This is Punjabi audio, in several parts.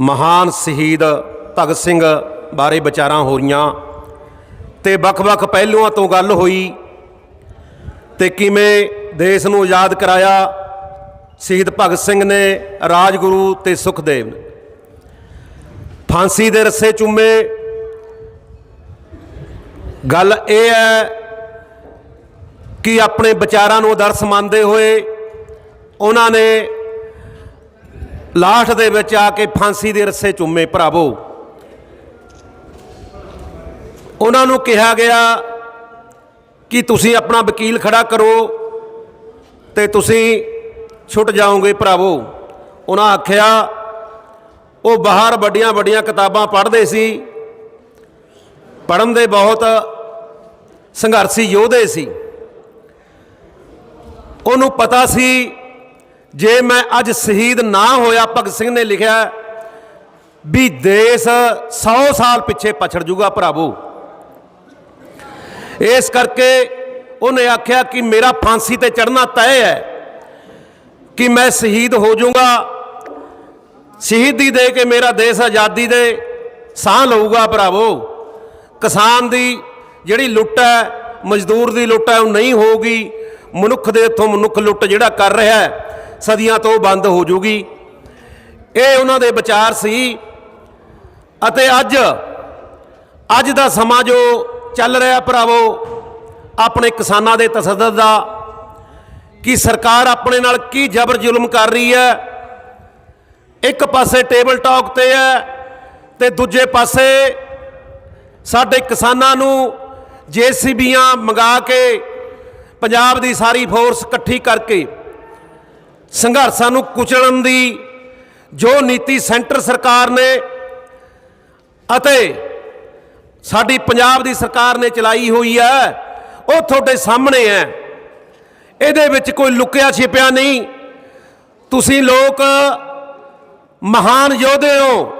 ਮਹਾਨ ਸ਼ਹੀਦ ਭਗਤ ਸਿੰਘ ਬਾਰੇ ਵਿਚਾਰਾਂ ਹੋ ਰਹੀਆਂ ਤੇ ਵੱਖ-ਵੱਖ ਪਹਿਲੂਆਂ ਤੋਂ ਗੱਲ ਹੋਈ ਤੇ ਕਿਵੇਂ ਦੇਸ਼ ਨੂੰ ਆਜ਼ਾਦ ਕਰਾਇਆ ਸ਼ਹੀਦ ਭਗਤ ਸਿੰਘ ਨੇ ਰਾਜਗੁਰੂ ਤੇ ਸੁਖਦੇਵ ਨੇ। ਫਾਂਸੀ ਦੇ ਰੱਸੇ ਚੁੰਮੇ। ਗੱਲ ਇਹ ਹੈ ਕਿ ਆਪਣੇ ਵਿਚਾਰਾਂ ਨੂੰ ਆਦਰਸ਼ ਮੰਨਦੇ ਹੋਏ ਉਹਨਾਂ ਨੇ ਲਾਸਟ ਦੇ ਵਿੱਚ ਆ ਕੇ ਫਾਂਸੀ ਦੇ ਰੱਸੇ ਚੁੰਮੇ ਭਰਾਵੋ। ਉਹਨਾਂ ਨੂੰ ਕਿਹਾ ਗਿਆ ਕਿ ਤੁਸੀਂ ਆਪਣਾ ਵਕੀਲ ਖੜਾ ਕਰੋ ਤੇ ਤੁਸੀਂ ਛੁੱਟ ਜਾਓਗੇ ਭਰਾਵੋ। ਉਹਨਾਂ ਆਖਿਆ, ਉਹ ਬਾਹਰ ਵੱਡੀਆਂ ਵੱਡੀਆਂ ਕਿਤਾਬਾਂ ਪੜ੍ਹਦੇ ਸੀ, ਪੜ੍ਹਨ ਦੇ ਬਹੁਤ ਸੰਘਰਸ਼ੀ ਯੋਧੇ ਸੀ। ਉਹਨੂੰ ਪਤਾ ਸੀ ਜੇ ਮੈਂ ਅੱਜ ਸ਼ਹੀਦ ਨਾ ਹੋਇਆ, ਭਗਤ ਸਿੰਘ ਨੇ ਲਿਖਿਆ ਵੀ ਦੇਸ਼ 100 ਸਾਲ ਪਿੱਛੇ ਪਛੜ ਜੂਗਾ ਭਰਾਵੋ। ਇਸ ਕਰਕੇ ਉਹਨੇ ਆਖਿਆ ਕਿ ਮੇਰਾ ਫਾਂਸੀ ਤੇ ਚੜਨਾ ਤੈਅ ਹੈ ਕਿ ਮੈਂ ਸ਼ਹੀਦ ਹੋ ਜਾਊਂਗਾ ਸ਼ਹੀਦੀ ਦੇ ਕੇ ਮੇਰਾ ਦੇਸ਼ ਆਜ਼ਾਦੀ ਦੇ ਸਾਹ ਲਊਗਾ ਭਰਾਵੋ। ਕਿਸਾਨ ਦੀ ਜਿਹੜੀ ਲੁੱਟ ਹੈ, ਮਜ਼ਦੂਰ ਦੀ ਲੁੱਟ ਹੈ, ਉਹ ਨਹੀਂ ਹੋਊਗੀ। ਮਨੁੱਖ ਦੇ ਉੱਥੋਂ ਮਨੁੱਖ ਲੁੱਟ ਜਿਹੜਾ ਕਰ ਰਿਹਾ ਹੈ ਸਦੀਆਂ ਤੋਂ ਬੰਦ ਹੋ ਜੂਗੀ। ਇਹ ਉਹਨਾਂ ਦੇ ਵਿਚਾਰ ਸੀ ਅਤੇ ਅੱਜ ਅੱਜ ਦਾ ਸਮਾਂ ਜੋ ਚੱਲ ਰਿਹਾ ਭਰਾਵੋ, ਆਪਣੇ ਕਿਸਾਨਾਂ ਦੇ ਤਸੱਦਦ ਦਾ, ਕਿ ਸਰਕਾਰ ਆਪਣੇ ਨਾਲ ਕੀ ਜ਼ਬਰ ਜ਼ੁਲਮ ਕਰ ਰਹੀ ਹੈ। ਇੱਕ ਪਾਸੇ ਟੇਬਲ ਟਾਕ ਤੇ ਹੈ ਤੇ ਦੂਜੇ ਪਾਸੇ ਸਾਡੇ ਕਿਸਾਨਾਂ ਨੂੰ ਜੀਸੀਬੀਆਂ ਮੰਗਾ ਕੇ ਪੰਜਾਬ ਦੀ ਸਾਰੀ ਫੋਰਸ ਇਕੱਠੀ ਕਰਕੇ ਸੰਘਰਸ਼ਾਂ ਨੂੰ ਕੁਚਲਣ ਦੀ ਜੋ ਨੀਤੀ ਸੈਂਟਰ ਸਰਕਾਰ ਨੇ ਅਤੇ ਸਾਡੀ ਪੰਜਾਬ ਦੀ ਸਰਕਾਰ ਨੇ ਚਲਾਈ ਹੋਈ ਹੈ, ਉਹ ਤੁਹਾਡੇ ਸਾਹਮਣੇ ਹੈ। ਇਹਦੇ ਵਿੱਚ ਕੋਈ ਲੁਕਿਆ ਛਿਪਿਆ ਨਹੀਂ। ਤੁਸੀਂ ਲੋਕ ਮਹਾਨ ਯੋਧੇ ਹੋ।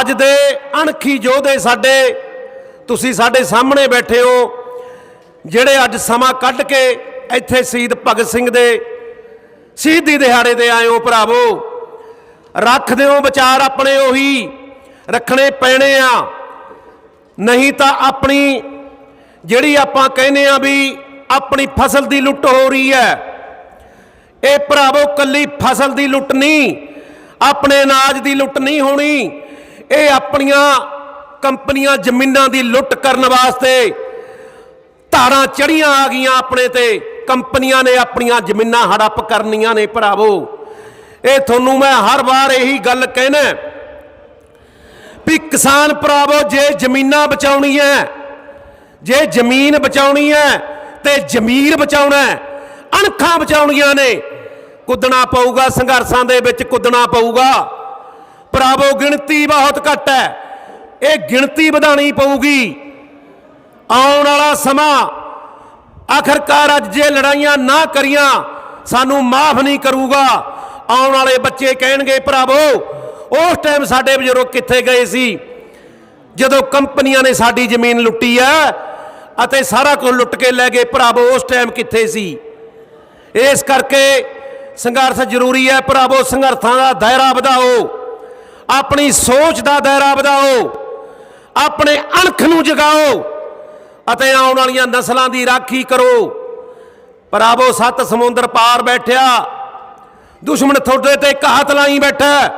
ਅੱਜ ਦੇ ਅਣਖੀ ਯੋਧੇ ਸਾਡੇ, ਤੁਸੀਂ ਸਾਡੇ ਸਾਹਮਣੇ ਬੈਠੇ ਹੋ। ਜਿਹੜੇ ਅੱਜ ਸਮਾਂ ਕੱਢ ਕੇ ਇੱਥੇ ਸ਼ਹੀਦ ਭਗਤ ਸਿੰਘ ਦੇ ਸ਼ਹੀਦੀ ਦਿਹਾੜੇ ਤੇ ਆਏ ਹੋ ਭਰਾਵੋ। ਰੱਖ ਦਿਓ ਵਿਚਾਰ ਆਪਣੇ ਉਹੀ, ਰੱਖਣੇ ਪੈਣੇ ਆ। ਨਹੀਂ ਤਾਂ ਆਪਣੀ ਜਿਹੜੀ ਆਪਾਂ ਕਹਿੰਦੇ ਆ ਵੀ ਆਪਣੀ ਫਸਲ ਦੀ ਲੁੱਟ ਹੋ ਰਹੀ ਹੈ, ਇਹ ਭਰਾਵੋ ਕੱਲੀ ਫਸਲ ਦੀ ਲੁੱਟ ਨਹੀਂ, ਆਪਣੇ ਅਨਾਜ ਦੀ ਲੁੱਟ ਨਹੀਂ ਹੋਣੀ, ਇਹ ਆਪਣੀਆਂ ਕੰਪਨੀਆਂ ਜ਼ਮੀਨਾਂ ਦੀ ਲੁੱਟ ਕਰਨ ਵਾਸਤੇ ਧਾਰਾਂ ਚੜੀਆਂ ਆ ਗਈਆਂ ਆਪਣੇ ਤੇ। ਕੰਪਨੀਆਂ ਨੇ ਆਪਣੀਆਂ ਜ਼ਮੀਨਾਂ ਹੜੱਪ ਕਰਨੀਆਂ ਨੇ ਭਰਾਵੋ। ਇਹ ਤੁਹਾਨੂੰ ਮੈਂ ਹਰ ਵਾਰ ਇਹੀ ਗੱਲ ਕਹਿਣਾ ਵੀ ਕਿਸਾਨ ਭਰਾਵੋ, ਜੇ ਜ਼ਮੀਨਾਂ ਬਚਾਉਣੀ ਹੈ, ਜੇ ਜ਼ਮੀਨ ਬਚਾਉਣੀ ਹੈ, ਤੇ ਜ਼ਮੀਰ ਬਚਾਉਣਾ ਹੈ, ਅਣਖਾਂ ਬਚਾਉਣੀਆਂ ਨੇ, ਕੁੱਦਣਾ ਪਊਗਾ, ਸੰਘਰਸ਼ਾਂ ਦੇ ਵਿੱਚ ਕੁੱਦਣਾ ਪਊਗਾ। ਭਰਾਵੋ, ਗਿਣਤੀ ਬਹੁਤ ਘੱਟ ਹੈ, ਇਹ ਗਿਣਤੀ ਵਧਾਣੀ ਪਊਗੀ। ਆਉਣ ਵਾਲਾ ਸਮਾਂ ਆਖਰਕਾਰ ਅੱਜ ਜੇ ਲੜਾਈਆਂ ਨਾ ਕਰੀਆਂ, ਸਾਨੂੰ ਮਾਫ ਨਹੀਂ ਕਰੂਗਾ। ਆਉਣ ਵਾਲੇ ਬੱਚੇ ਕਹਿਣਗੇ, ਭਰਾਵੋ, ਉਸ ਟਾਈਮ ਸਾਡੇ ਬਜ਼ੁਰਗ ਕਿੱਥੇ ਗਏ ਸੀ? ਜਦੋਂ ਕੰਪਨੀਆਂ ਨੇ ਸਾਡੀ ਜ਼ਮੀਨ ਲੁੱਟੀ ਹੈ ਅਤੇ ਸਾਰਾ ਕੁਝ ਲੁੱਟ ਕੇ ਲੈ ਗਏ, ਭਰਾਵੋ, ਉਸ ਟਾਈਮ ਕਿੱਥੇ ਸੀ? ਇਸ ਕਰਕੇ ਸੰਘਰਸ਼ ਜ਼ਰੂਰੀ ਹੈ, ਭਰਾਵੋ, ਸੰਘਰਸ਼ਾਂ ਦਾ ਦਾਇਰਾ ਵਧਾਓ। ਆਪਣੀ ਸੋਚ ਦਾ ਦਾਇਰਾ ਵਧਾਓ। ਆਪਣੇ ਅਣਖ ਨੂੰ ਜਗਾਓ। ਅਤੇ ਆਉਣ ਵਾਲੀਆਂ ਨਸਲਾਂ ਦੀ ਰਾਖੀ ਕਰੋ। ਭਰਾਵੋ, ਸੱਤ ਸਮੁੰਦਰ ਪਾਰ ਬੈਠਿਆ। ਦੁਸ਼ਮਣ ਤੁਹਾਡੇ ਤੇ ਇੱਕ ਹੱਥ ਲਾਈ ਬੈਠਾ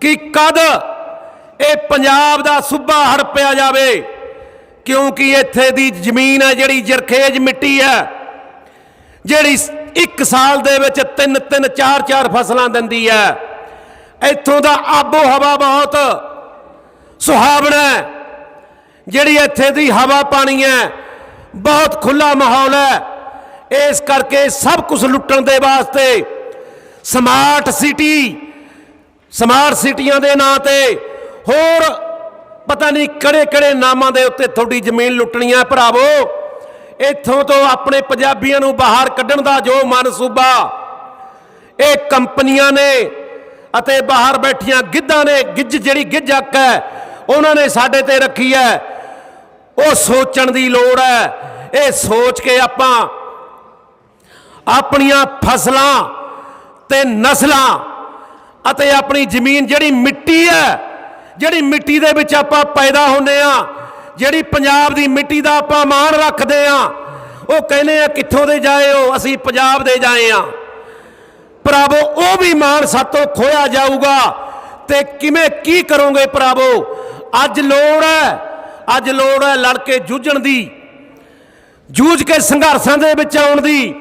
ਕਿ ਕਦ ਇਹ ਪੰਜਾਬ ਦਾ ਸੂਬਾ ਹੜਪਿਆ ਜਾਵੇ। ਕਿਉਂਕਿ ਇੱਥੇ ਦੀ ਜ਼ਮੀਨ ਹੈ ਜਿਹੜੀ ਜਰਖੇਜ ਮਿੱਟੀ ਹੈ, ਜਿਹੜੀ ਇੱਕ ਸਾਲ ਦੇ ਵਿੱਚ ਤਿੰਨ ਤਿੰਨ, ਚਾਰ ਚਾਰ ਫਸਲਾਂ ਦਿੰਦੀ ਹੈ। ਇੱਥੋਂ ਦਾ ਆਬੋ ਹਵਾ ਬਹੁਤ ਸੁਹਾਵਣਾ ਹੈ। ਜਿਹੜੀ ਇੱਥੇ ਦੀ ਹਵਾ ਪਾਣੀ ਹੈ, ਬਹੁਤ ਖੁੱਲਾ ਮਾਹੌਲ ਹੈ। ਇਸ ਕਰਕੇ ਸਭ ਕੁਝ ਲੁੱਟਣ ਦੇ ਵਾਸਤੇ ਸਮਾਰਟ ਸਿਟੀ ਸਮਾਰਟ ਸਿਟੀਆਂ ਦੇ ਨਾਂ ਤੇ ਹੋਰ ਪਤਾ ਨਹੀਂ ਕਿਹੜੇ ਕਿਹੜੇ ਨਾਮਾਂ ਦੇ ਉੱਤੇ ਤੁਹਾਡੀ ਜ਼ਮੀਨ ਲੁੱਟਣੀ ਹੈ। ਭਰਾਵੋ, ਇੱਥੋਂ ਤੋਂ ਆਪਣੇ ਪੰਜਾਬੀਆਂ ਨੂੰ ਬਾਹਰ ਕੱਢਣ ਦਾ ਜੋ ਮਨਸੂਬਾ, ਇਹ ਕੰਪਨੀਆਂ ਨੇ ਅਤੇ ਬਾਹਰ ਬੈਠੀਆਂ ਗਿੱਧਾਂ ਨੇ ਗਿੱਜ ਜਿਹੜੀ ਗਿੱਜ ਅੱਕ ਹੈ, ਉਹਨਾਂ ਨੇ ਸਾਡੇ ਤੇ ਰੱਖੀ ਹੈ। ਉਹ ਸੋਚਣ ਦੀ ਲੋੜ ਹੈ। ਇਹ ਸੋਚ ਕੇ ਆਪਾਂ ਆਪਣੀਆਂ ਫਸਲਾਂ ਤੇ ਨਸਲਾਂ ਅਤੇ ਆਪਣੀ ਜ਼ਮੀਨ ਜਿਹੜੀ ਮਿੱਟੀ ਹੈ, ਜਿਹੜੀ ਮਿੱਟੀ ਦੇ ਵਿੱਚ ਆਪਾਂ ਪੈਦਾ ਹੁੰਦੇ ਆ ਜਿਹੜੀ ਪੰਜਾਬ ਦੀ ਮਿੱਟੀ ਦਾ ਆਪਾਂ ਮਾਣ ਰੱਖਦੇ ਆ ਉਹ ਕਹਿੰਦੇ ਆ, ਕਿੱਥੋਂ ਦੇ ਜਾਏ ਹੋ? ਅਸੀਂ ਪੰਜਾਬ ਦੇ ਜਾਏ ਆ ਭਰਾਵੋ, ਉਹ ਵੀ ਮਾਣ ਸਾਤੋਂ ਖੋਇਆ ਜਾਊਗਾ ਤੇ ਕਿਵੇਂ ਕੀ ਕਰੋਗੇ ਭਰਾਵੋ? ਅੱਜ ਲੋੜ ਹੈ ਅੱਜ ਲੋੜ ਹੈ ਲੜ ਕੇ ਜੂਝਣ ਦੀ, ਜੂਝ ਕੇ ਸੰਘਰਸ਼ਾਂ ਦੇ ਵਿੱਚ ਆਉਣ ਦੀ।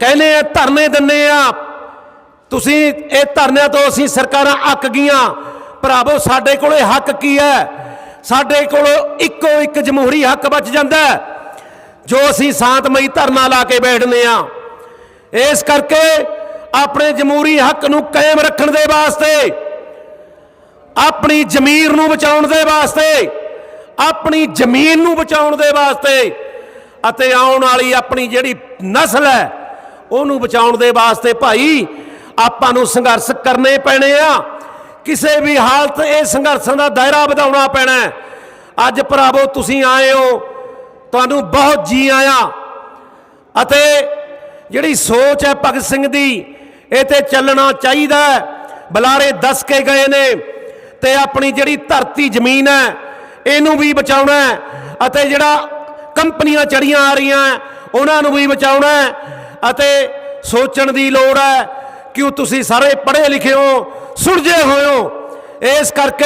ਕਹਿੰਦੇ ਆ, ਧਰਨੇ ਦਿੰਨੇ ਆ। ਤੁਸੀਂ ਇਹ ਧਰਨਿਆਂ ਤੋਂ ਅਸੀਂ ਸਰਕਾਰਾਂ ਅੱਕ ਗਈਆਂ। ਭਰਾਵੋ, ਸਾਡੇ ਕੋਲੇ ਹੱਕ ਕੀ ਹੈ? ਸਾਡੇ ਕੋਲੋਂ ਇੱਕੋ ਇੱਕ ਜਮਹੂਰੀ ਹੱਕ ਬਚ ਜਾਂਦਾ ਜੋ ਅਸੀਂ ਸ਼ਾਂਤਮਈ ਧਰਨਾ ਲਾ ਕੇ ਬੈਠਨੇ ਆ। ਇਸ ਕਰਕੇ ਆਪਣੇ ਜਮਹੂਰੀ ਹੱਕ ਨੂੰ ਕਾਇਮ ਰੱਖਣ ਦੇ ਵਾਸਤੇ, ਆਪਣੀ ਜ਼ਮੀਰ ਨੂੰ ਬਚਾਉਣ ਦੇ ਵਾਸਤੇ ਆਪਣੀ ਜ਼ਮੀਨ ਨੂੰ ਬਚਾਉਣ ਦੇ ਵਾਸਤੇ ਅਤੇ ਆਉਣ ਵਾਲੀ ਆਪਣੀ ਜਿਹੜੀ ਨਸਲ ਹੈ, ਉਹਨੂੰ ਬਚਾਉਣ ਦੇ ਵਾਸਤੇ ਭਾਈ ਆਪਾਂ ਨੂੰ ਸੰਘਰਸ਼ ਕਰਨੇ ਪੈਣੇ ਆ। ਕਿਸੇ ਵੀ ਹਾਲਤ ਇਹ ਸੰਘਰਸ਼ਾਂ ਦਾ ਦਾਇਰਾ ਵਧਾਉਣਾ ਪੈਣਾ ਅੱਜ ਭਰਾਵੋ ਤੁਸੀਂ ਆਏ ਹੋ, ਤੁਹਾਨੂੰ ਬਹੁਤ ਜੀ ਆਇਆ। ਅਤੇ ਜਿਹੜੀ ਸੋਚ ਹੈ ਭਗਤ ਸਿੰਘ ਦੀ, ਇਹ ਤੇ ਚੱਲਣਾ ਚਾਹੀਦਾ ਹੈ। ਬੁਲਾਰੇ ਦੱਸ ਕੇ ਗਏ ਨੇ ਤੇ ਆਪਣੀ ਜਿਹੜੀ ਧਰਤੀ ਜ਼ਮੀਨ ਹੈ ਇਹਨੂੰ ਵੀ ਬਚਾਉਣਾ ਅਤੇ ਜਿਹੜਾ ਕੰਪਨੀਆਂ ਚੜੀਆਂ ਆ ਰਹੀਆਂ ਉਹਨਾਂ ਨੂੰ ਵੀ ਬਚਾਉਣਾ ਅਤੇ ਸੋਚਣ ਦੀ ਲੋੜ ਹੈ ਕਿ ਤੁਸੀਂ ਸਾਰੇ ਪੜ੍ਹੇ ਲਿਖੇ ਹੋ, ਸੁਲਝੇ ਹੋਏ ਹੋ। ਇਸ ਕਰਕੇ